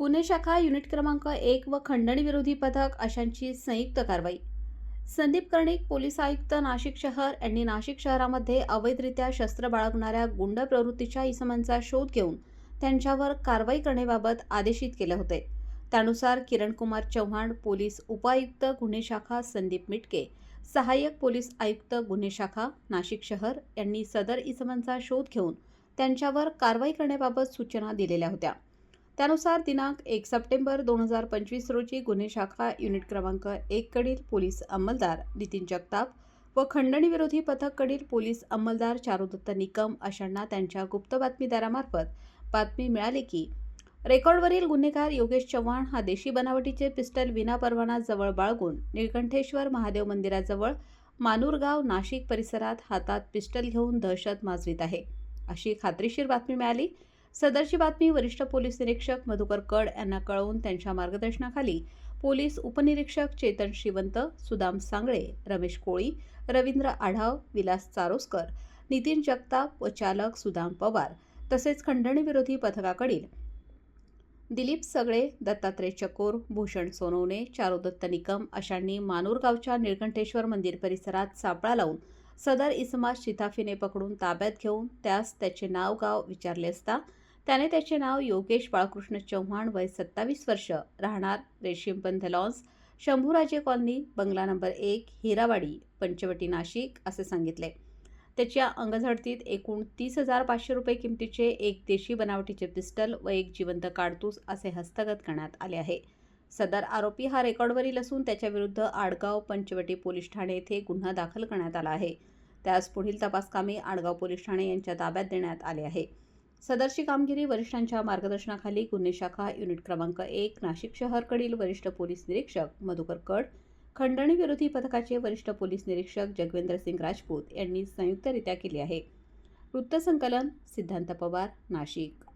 गुन्हे शाखा युनिट क्रमांक एक व खंडणी विरोधी पथक अशांची संयुक्त कारवाई. संदीप कर्णिक पोलीस आयुक्त नाशिक शहर यांनी नाशिक शहरामध्ये अवैधरित्या शस्त्र बाळगणाऱ्या गुंड प्रवृत्तीच्या इसमांचा शोध घेऊन त्यांच्यावर कारवाई करण्याबाबत आदेशित केले होते. त्यानुसार किरण कुमार चव्हाण पोलीस उपायुक्त गुन्हे शाखा संदीप मिटके सहाय्यक पोलीस आयुक्त गुन्हे शाखा नाशिक शहर यांनी सदर इसमांचा शोध घेऊन त्यांच्यावर कारवाई करण्याबाबत सूचना दिलेल्या होत्या. त्यानुसार दिनांक एक सप्टेंबर दोन हजार पंचवीस रोजी गुन्हे शाखा युनिट क्रमांक एककडील पोलीस अंमलदार नितीन जगताप व खंडणी विरोधी पथककडील पोलीस अंमलदार चारुदत्त निकम अशांना त्यांच्या गुप्त बातमीदारामार्फत बातमी मिळाली की रेकॉर्डवरील गुन्हेगार योगेश चव्हाण हा देशी बनावटीचे पिस्टल विना परवाना जवळ बाळगून निळकंठेश्वर महादेव मंदिराजवळ मानूरगाव नाशिक परिसरात हातात पिस्टल घेऊन दहशत माजवीत आहे. अशी खात्रीशीर बातमी मिळाली. सदरची बातमी वरिष्ठ पोलीस निरीक्षक मधुकर कड यांना कळवून त्यांच्या मार्गदर्शनाखाली. पोलीस उपनिरीक्षक चेतन श्रीवंत सुदाम सांगळे रमेश कोळी रवींद्र आढाव विलास चारोस्कर नितीन जगताप व चालक सुदाम पवार तसेच खंडणीविरोधी पथकाकडील. दिलीप सगळे दत्तात्रय चकोर भूषण सोनवणे चारुदत्त निकम अशांनी मानूरगावच्या निळकंठेश्वर मंदिर परिसरात सापळा लावून सदर इसमास शिताफीने पकडून ताब्यात घेऊन त्यास त्याचे नाव गाव विचारले असता त्याने त्याचे नाव योगेश बाळकृष्ण चव्हाण वय सत्तावीस वर्ष राहणार रेशीमपंथ लॉन्स शंभूराजे कॉलनी बंगला नंबर एक हिरावाडी पंचवटी नाशिक असे सांगितले. त्याच्या अंगझडतीत एकूण तीस हजार पाचशे रुपये किमतीचे एक देशी बनावटीचे पिस्टल व एक जिवंत काडतूस असे हस्तगत करण्यात आले आहे. सदर आरोपी हा रेकॉर्डवरील असून त्याच्याविरुद्ध आडगाव पंचवटी पोलीस ठाणे येथे गुन्हा दाखल करण्यात आला आहे. त्यास पुढील तपासकामी आडगाव पोलीस ठाणे यांच्या ताब्यात देण्यात आले आहे. सदरची कामगिरी वरिष्ठांच्या मार्गदर्शनाखाली गुन्हे शाखा युनिट क्रमांक एक नाशिक शहरकडील वरिष्ठ पोलीस निरीक्षक मधुकर कड खंडणी विरोधी पथकाचे वरिष्ठ पोलीस निरीक्षक जगवेंद्र सिंग राजपूत यांनी संयुक्तरित्या केली आहे. वृत्तसंकलन सिद्धांत पवार नाशिक.